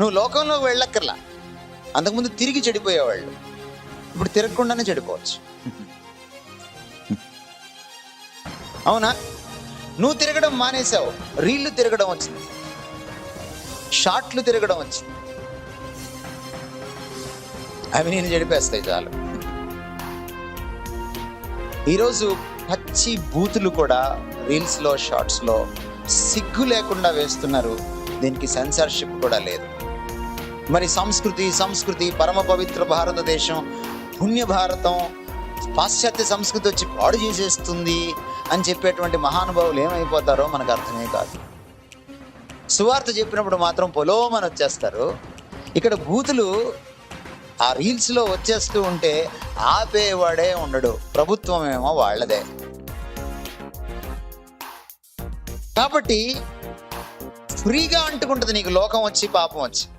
నువ్వు లోకంలోకి వెళ్ళక్కర్లా. అంతకుముందు తిరిగి చెడిపోయేవాళ్ళు. ఇప్పుడు తిరగకుండానే చెడిపోవచ్చు. అవునా? నువ్వు తిరగడం మానేశావు. రీళ్ళు తిరగడం వచ్చింది. షార్ట్లు తిరగడం వచ్చింది. అవి నేను చెడిపేస్తాయి చాలు. ఈరోజు పచ్చి బూతులు కూడా రీల్స్లో షార్ట్స్లో సిగ్గు లేకుండా వేస్తున్నారు. దీనికి సెన్సార్షిప్ కూడా లేదు. మరి సంస్కృతి సంస్కృతి పరమ పవిత్ర భారతదేశం పుణ్య భారతం పాశ్చాత్య సంస్కృతి వచ్చి పాడు చేసేస్తుంది అని చెప్పేటువంటి మహానుభావులు ఏమైపోతారో మనకు అర్థమే కాదు. సువార్త చెప్పినప్పుడు మాత్రం పొలోమని వచ్చేస్తారు. ఇక్కడ బూతులు ఆ రీల్స్లో వచ్చేస్తూ ఉంటే ఆపేవాడే ఉండడు ప్రభుత్వం ఏమో వాళ్ళదే. కాబట్టి ఫ్రీగా అంటుకుంటుంది నీకు లోకం వచ్చి పాపం వచ్చి.